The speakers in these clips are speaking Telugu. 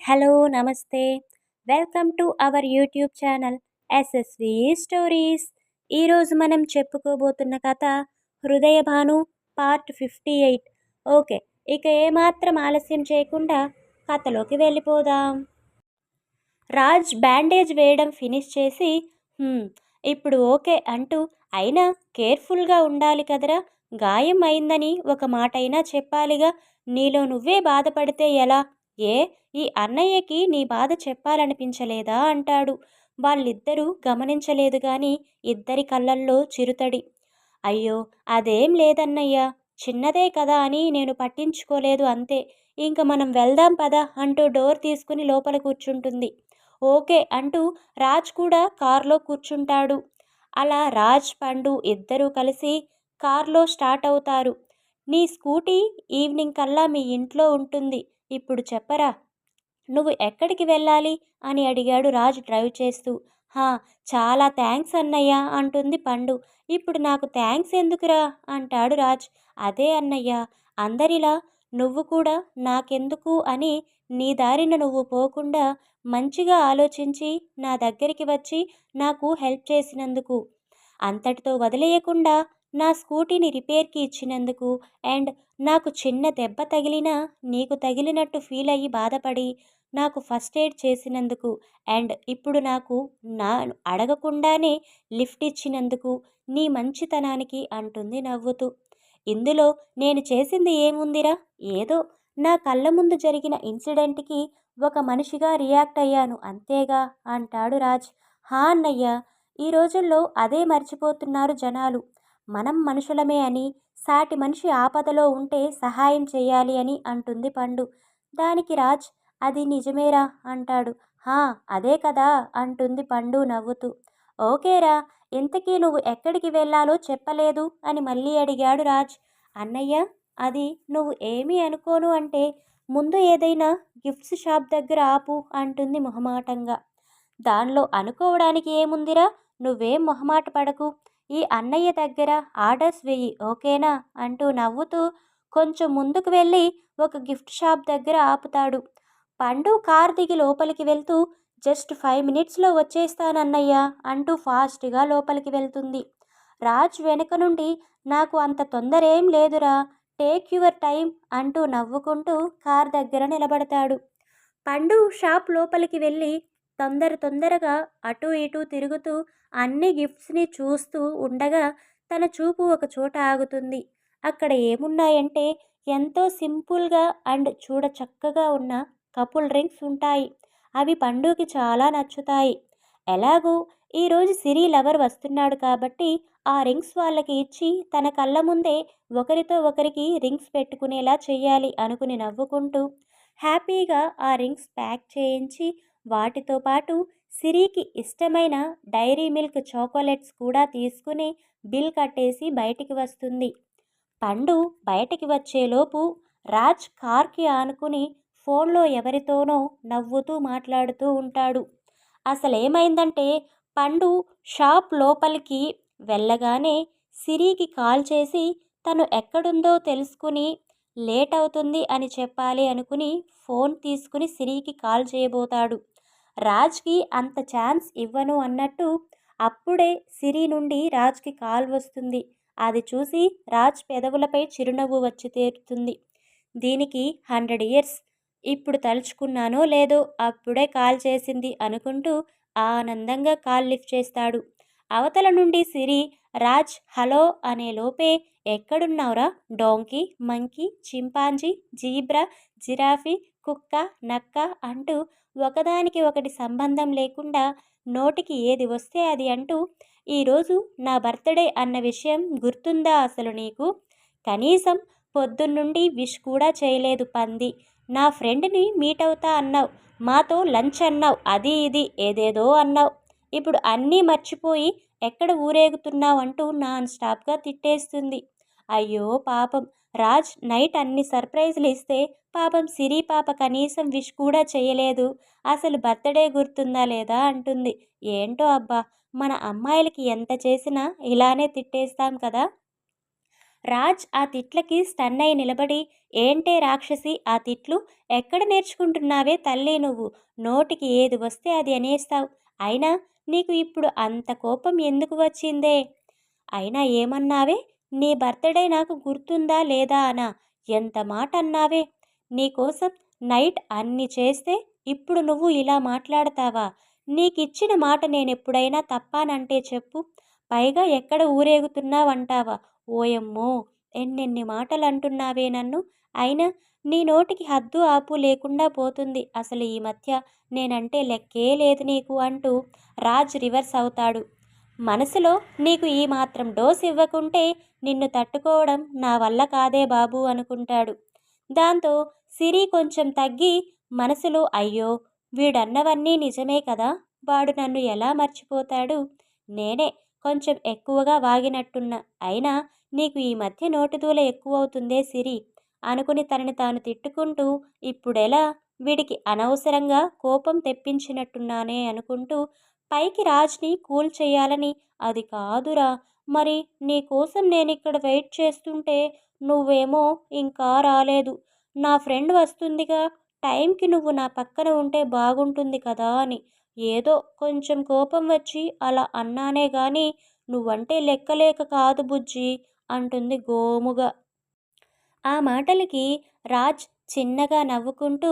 హలో నమస్తే. Welcome to our YouTube channel SSV stories. ఈరోజు మనం చెప్పుకోబోతున్న కథ Hrudaya Bhanu part fifty eight. Okay ఇక ఏమాత్రం ఆలస్యం చేయకుండా కథలోకి వెళ్ళిపోదాం. రాజ్ బ్యాండేజ్ వేయడం ఫినిష్ చేసి ఇప్పుడు ఓకే అంటూ అయినా కేర్ఫుల్గా ఉండాలి కదరా గాయం అయిందని ఒక మాటైనా చెప్పాలిగా నీలో నువ్వే బాధపడితే ఎలా? ఏ ఈ అన్నయ్యకి నీ బాధ చెప్పాలనిపించలేదా? అంటాడు. వాళ్ళిద్దరూ గమనించలేదు గాని ఇద్దరి కళ్ళల్లో చిరుతడి. అయ్యో అదేం లేదన్నయ్యా. చిన్నదే కదా అని నేను పట్టించుకోలేదు అంతే. ఇంక మనం వెళ్దాం పదా అంటూ డోర్ తీసుకుని లోపల కూర్చుంటుంది. ఓకే అంటూ రాజ్ కూడా కారులో కూర్చుంటాడు. అలా రాజ్ పండు ఇద్దరూ కలిసి కారులో స్టార్ట్ అవుతారు. నీ స్కూటీ ఈవినింగ్ కల్లా మీ ఇంట్లో ఉంటుంది. ఇప్పుడు చెప్పరా? నువ్వు ఎక్కడికి వెళ్ళాలి? అని అడిగాడు రాజు డ్రైవ్ చేస్తూ. హా చాలా థ్యాంక్స్ అన్నయ్య అంటుంది పండు. ఇప్పుడు నాకు థ్యాంక్స్ ఎందుకురా? అంటాడు రాజ్. అదే అన్నయ్య అందరిలా నువ్వు కూడా నాకెందుకు అని నీ దారిన నువ్వు పోకుండా మంచిగా ఆలోచించి నా దగ్గరికి వచ్చి నాకు హెల్ప్ చేసినందుకు. అంతటితో వదిలేయకుండా నా స్కూటీని రిపేర్కి ఇచ్చినందుకు అండ్ నాకు చిన్న దెబ్బ తగిలినా నీకు తగిలినట్టు ఫీల్ అయ్యి బాధపడి నాకు ఫస్ట్ ఎయిడ్ చేసినందుకు అండ్ ఇప్పుడు నాకు నా అడగకుండానే లిఫ్ట్ ఇచ్చినందుకు నీ మంచితనానికి అంటుంది నవ్వుతూ. ఇందులో నేను చేసింది ఏముందిరా? ఏదో నా కళ్ళ ముందు జరిగిన ఇన్సిడెంట్కి ఒక మనిషిగా రియాక్ట్ అయ్యాను అంతేగా? అంటాడు రాజ్. హా అన్నయ్య ఈ రోజుల్లో అదే మర్చిపోతున్నారు జనాలు. మనం మనుషులమే అని సాటి మనిషి ఆపదలో ఉంటే సహాయం చేయాలి అని అంటుంది పండు. దానికి రాజ్ అది నిజమేరా అంటాడు. హా అదే కదా అంటుంది పండు నవ్వుతూ. ఓకేరా ఇంతకీ నువ్వు ఎక్కడికి వెళ్ళాలో చెప్పలేదు అని మళ్ళీ అడిగాడు రాజ్. అన్నయ్య అది నువ్వు ఏమీ అనుకోను అంటే ముందు ఏదైనా గిఫ్ట్స్ షాప్ దగ్గర ఆపు అంటుంది మొహమాటంగా. దానిలో అనుకోవడానికి ఏముందిరా? నువ్వేం మొహమాట పడకు. ఈ అన్నయ్య దగ్గర ఆర్డర్స్ వెయ్యి ఓకేనా? అంటూ నవ్వుతూ కొంచెం ముందుకు వెళ్ళి ఒక గిఫ్ట్ షాప్ దగ్గర ఆపుతాడు. పండు కార్ దిగి లోపలికి వెళ్తూ జస్ట్ ఫైవ్ మినిట్స్లో వచ్చేస్తానన్నయ్య అంటూ ఫాస్ట్గా లోపలికి వెళ్తుంది. రాజ్ వెనుక నుండి నాకు అంత తొందర ఏం లేదురా టేక్ యువర్ టైం అంటూ నవ్వుకుంటూ కార్ దగ్గర నిలబడతాడు. పండు షాప్ లోపలికి వెళ్ళి తొందర తొందరగా అటూ ఇటూ తిరుగుతూ అన్ని గిఫ్ట్స్ని చూస్తూ ఉండగా తన చూపు ఒక చోట ఆగుతుంది. అక్కడ ఏమున్నాయంటే ఎంతో సింపుల్గా అండ్ చూడ చక్కగా ఉన్న కపుల్ రింగ్స్ ఉంటాయి. అవి పండుకి చాలా నచ్చుతాయి. ఎలాగూ ఈరోజు సిరి లవర్ వస్తున్నాడు కాబట్టి ఆ రింగ్స్ వాళ్ళకి ఇచ్చి తన కళ్ళ ముందే ఒకరితో ఒకరికి రింగ్స్ పెట్టుకునేలా చేయాలి అనుకుని నవ్వుకుంటూ హ్యాపీగా ఆ రింగ్స్ ప్యాక్ చేయించి వాటితో పాటు సిరికి ఇష్టమైన డైరీ మిల్క్ చాకోలెట్స్ కూడా తీసుకుని బిల్ కట్టేసి బయటికి వస్తుంది. పండు బయటికి వచ్చేలోపు రాజ్ కార్కి ఆనుకుని ఫోన్లో ఎవరితోనో నవ్వుతూ మాట్లాడుతూ ఉంటాడు. అసలేమైందంటే పండు షాప్ లోపలికి వెళ్ళగానే సిరికి కాల్ చేసి తను ఎక్కడుందో తెలుసుకుని లేట్ అవుతుంది అని చెప్పాలి అనుకుని ఫోన్ తీసుకుని సిరికి కాల్ చేయబోతాడు. రాజ్కి అంత ఛాన్స్ ఇవ్వను అన్నట్టు అప్పుడే సిరి నుండి రాజ్కి కాల్ వస్తుంది. అది చూసి రాజ్ పెదవులపై చిరునవ్వు వచ్చి తీరుతుంది. దీనికి హండ్రెడ్ ఇయర్స్ ఇప్పుడు తలుచుకున్నానో లేదో అప్పుడే కాల్ చేసింది అనుకుంటూ ఆనందంగా కాల్ లిఫ్ట్ చేస్తాడు. అవతల నుండి సిరి రాజ్ హలో అనే లోపే ఎక్కడున్నావురా? Donkey monkey chimpanzee zebra giraffe కుక్క నక్క అంటూ ఒకదానికి ఒకటి సంబంధం లేకుండా నోటికి ఏది వస్తే అది అంటూ ఈరోజు నా బర్త్డే అన్న విషయం గుర్తుందా అసలు నీకు? కనీసం పొద్దున్నుండి విష్ కూడా చేయలేదు పంది. నా ఫ్రెండ్ని మీట్ అవుతా అన్నావు. మాతో లంచ్ అన్నావు. అది ఇది. ఏదేదో అన్నావు. ఇప్పుడు అన్నీ మర్చిపోయి ఎక్కడ ఊరేగుతున్నావు అంటూ నాన్ స్టాప్గా తిట్టేస్తుంది. అయ్యో పాపం. రాజ్ నైట్ అన్ని సర్ప్రైజ్లు ఇస్తే పాపం సిరి పాప కనీసం విష్ కూడా చేయలేదు. అసలు బర్త్డే గుర్తుందా లేదా అంటుంది. ఏంటో అబ్బా మన అమ్మాయిలకి ఎంత చేసినా ఇలానే తిట్టేస్తాం కదా. రాజ్ ఆ తిట్లకి స్టన్ అయి నిలబడి ఏంటే రాక్షసి ఆ తిట్లు? ఎక్కడ నేర్చుకుంటున్నావే తల్లి నువ్వు? నోటికి ఏది వస్తే అది అనేస్తావు. అయినా నీకు ఇప్పుడు అంత కోపం ఎందుకు వచ్చిందే? అయినా ఏమన్నావే? నీ బర్త్డే నాకు గుర్తుందా లేదా అనా? ఎంత మాట అన్నావే? నీకోసం నైట్ అన్ని చేస్తే ఇప్పుడు నువ్వు ఇలా మాట్లాడతావా? నీకిచ్చిన మాట నేనెప్పుడైనా తప్పానంటే చెప్పు. పైగా ఎక్కడ ఊరేగుతున్నావంటావా? ఓయమ్మో! ఎన్నెన్ని మాటలు అంటున్నావే నన్ను. అయినా నీ నోటికి హద్దు ఆపు లేకుండా పోతుంది. అసలు ఈ మధ్య నేనంటే లెక్కే లేదు నీకు అంటూ రాజ్ రివర్స్ అవుతాడు. మనసులో నీకు ఈ మాత్రం డోస్ ఇవ్వకుంటే నిన్ను తట్టుకోవడం నా వల్ల కాదే బాబు అనుకుంటాడు. దాంతో సిరి కొంచెం తగ్గి మనసులో అయ్యో వీడన్నవన్నీ నిజమే కదా వాడు నన్ను ఎలా మర్చిపోతాడు? నేనే కొంచెం ఎక్కువగా వాగినట్టున్నా అయినా నీకు ఈ మధ్య నోటిదూల ఎక్కువవుతుందే సిరి అనుకుని తనని తాను తిట్టుకుంటూ ఇప్పుడెలా వీడికి అనవసరంగా కోపం తెప్పించినట్టున్నానే అనుకుంటూ పైకి రాజ్ని కూల్ చేయాలని అది కాదురా. మరి నీ కోసం నేను ఇక్కడ వెయిట్ చేస్తుంటే నువ్వేమో ఇంకా రాలేదు. నా ఫ్రెండ్ వస్తుందిగా. టైంకి నువ్వు నా పక్కన ఉంటే బాగుంటుంది కదా అని. ఏదో కొంచెం కోపం వచ్చి అలా అన్నానే గాని నువ్వంటే లెక్కలేక కాదు బుజ్జి అంటుంది గోముగా. ఆ మాటలకి రాజ్ చిన్నగా నవ్వుకుంటూ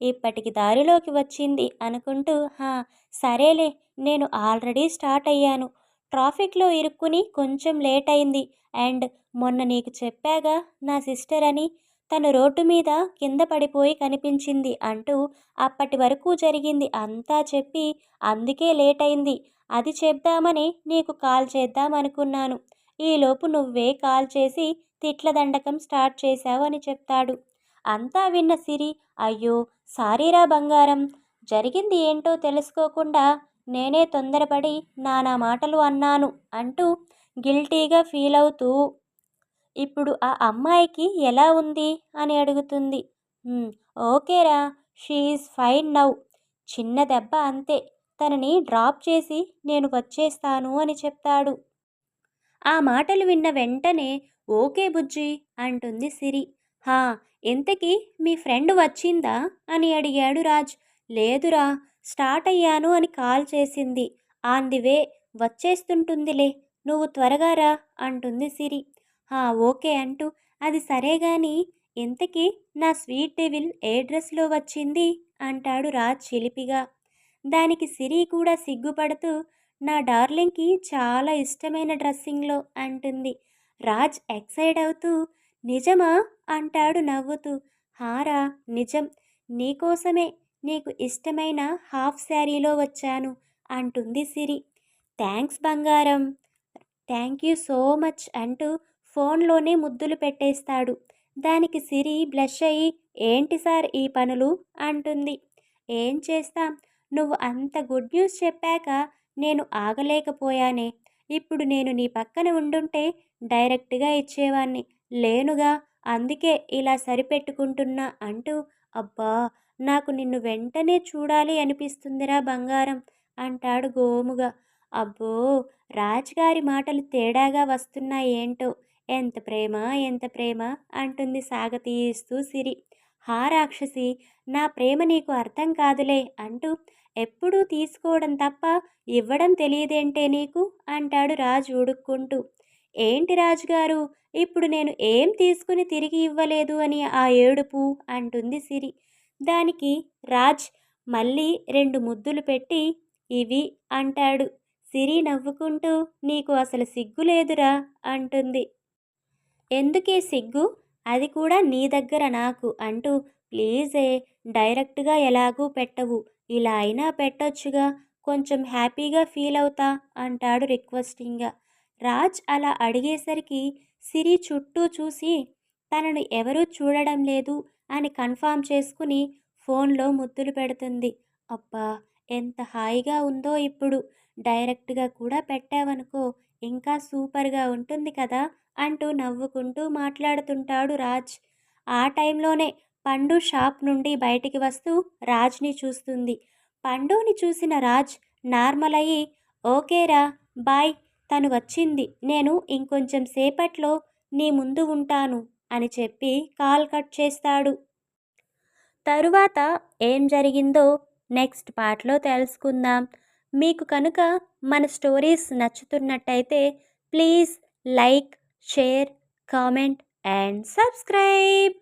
ఇప్పటికి దారిలోకి వచ్చింది అనుకుంటూ హా సరేలే నేను ఆల్రెడీ స్టార్ట్ అయ్యాను. ట్రాఫిక్లో ఇరుక్కుని కొంచెం లేట్ అయింది. అండ్ మొన్న నీకు చెప్పాగా నా సిస్టర్ అని తను రోడ్డు మీద కింద పడిపోయి కనిపించింది అంటూ అప్పటి వరకు జరిగింది అంతా చెప్పి అందుకే లేట్ అయింది. అది చెప్దామని నీకు కాల్ చేద్దామనుకున్నాను ఈలోపు నువ్వే కాల్ చేసి తిట్ల దండకం స్టార్ట్ చేశావు అని చెప్తాడు. అంతా విన్న సిరి అయ్యో సారీరా బంగారం. జరిగింది ఏంటో తెలుసుకోకుండా నేనే తొందరపడి నానా మాటలు అన్నాను అంటూ గిల్టీగా ఫీల్ అవుతూ ఇప్పుడు ఆ అమ్మాయికి ఎలా ఉంది? అని అడుగుతుంది. ఓకేరా షీఈస్ ఫైన్ నౌ. చిన్న దెబ్బ అంతే. తనని డ్రాప్ చేసి నేను వచ్చేస్తాను అని చెప్తాడు. ఆ మాటలు విన్న వెంటనే ఓకే బుజ్జి అంటుంది సిరి. హా ఇంతకీ మీ ఫ్రెండ్ వచ్చిందా? అని అడిగాడు రాజ్. లేదురా స్టార్ట్ అయ్యాను అని కాల్ చేసింది. ఆన్ ది వే వచ్చేస్తుంటుందిలే నువ్వు త్వరగా రా అంటుంది సిరి. హా ఓకే అంటూ అది సరే గాని ఇంతకీ నా స్వీట్ డెవిల్ ఏ డ్రెస్లో వచ్చింది? అంటాడు రాజ్ చిలిపిగా. దానికి సిరి కూడా సిగ్గుపడుతూ నా డార్లింగ్కి చాలా ఇష్టమైన డ్రెస్సింగ్లో అంటుంది. రాజ్ ఎక్సైడ్ అవుతూ నిజమా? అంటాడు నవ్వుతూ. హారా నిజం. నీకోసమే నీకు ఇష్టమైన హాఫ్ శారీలో వచ్చాను అంటుంది సిరి. థ్యాంక్స్ బంగారం. థ్యాంక్ యూ సో మచ్ అంటూ ఫోన్లోనే ముద్దులు పెట్టేస్తాడు. దానికి సిరి బ్లష్ అయ్యి ఏంటి సార్ ఈ పనులు? అంటుంది. ఏం చేస్తాం? నువ్వు అంత గుడ్ న్యూస్ చెప్పాక నేను ఆగలేకపోయానే. ఇప్పుడు నేను నీ పక్కన ఉండుంటే డైరెక్ట్గా ఇచ్చేవాణ్ణి. లేనుగా అందుకే ఇలా సరిపెట్టుకుంటున్నా అంటూ అబ్బా! నాకు నిన్ను వెంటనే చూడాలి అనిపిస్తుందిరా బంగారం అంటాడు గోముగా. అబ్బో! రాజుగారి మాటలు తేడాగా వస్తున్నాయి ఏంటో ఎంత ప్రేమ ఎంత ప్రేమ అంటుంది సాగతీస్తూ సిరి. హా రాక్షసి! నా ప్రేమ నీకు అర్థం కాదులే అంటూ ఎప్పుడూ తీసుకోవడం తప్ప ఇవ్వడం తెలియదేంటే నీకు? అంటాడు రాజు ఉడుక్కుంటూ. ఏంటి రాజుగారు? ఇప్పుడు నేను ఏం తీసుకుని తిరిగి ఇవ్వలేదు అని ఆ ఏడుపు అంటుంది సిరి. దానికి రాజ్ మళ్ళీ రెండు ముద్దులు పెట్టి ఇవి అంటాడు. సిరి నవ్వుకుంటూ నీకు అసలు సిగ్గు లేదురా అంటుంది. ఎందుకే సిగ్గు? అది కూడా నీ దగ్గర నాకు అంటూ ప్లీజే డైరెక్ట్గా ఎలాగూ పెట్టవు. ఇలా అయినా పెట్టొచ్చుగా. కొంచెం హ్యాపీగా ఫీల్ అవుతా అంటాడు రిక్వెస్టింగ్గా. రాజ్ అలా అడిగేసరికి సిరి చుట్టూ చూసి తనను ఎవరూ చూడడం లేదు అని కన్ఫామ్ చేసుకుని ఫోన్లో ముద్దులు పెడుతుంది. అబ్బా ఎంత హాయిగా ఉందో ఇప్పుడు. డైరెక్ట్గా కూడా పెట్టావనుకో ఇంకా సూపర్గా ఉంటుంది కదా అంటూ నవ్వుకుంటూ మాట్లాడుతుంటాడు రాజ్. ఆ టైంలోనే పండు షాప్ నుండి బయటికి వస్తూ రాజ్ని చూస్తుంది. పండుని చూసిన రాజ్ నార్మల్ అయ్యి ఓకేరా బాయ్ తను వచ్చింది. నేను ఇంకొంచెం సేపట్లో నీ ముందు ఉంటాను అని చెప్పి కాల్ కట్ చేస్తాడు. తరువాత ఏం జరిగిందో నెక్స్ట్ పార్ట్లో తెలుసుకుందాం. మీకు కనుక మన stories నచ్చుతున్నట్టయితే please like share comment and subscribe.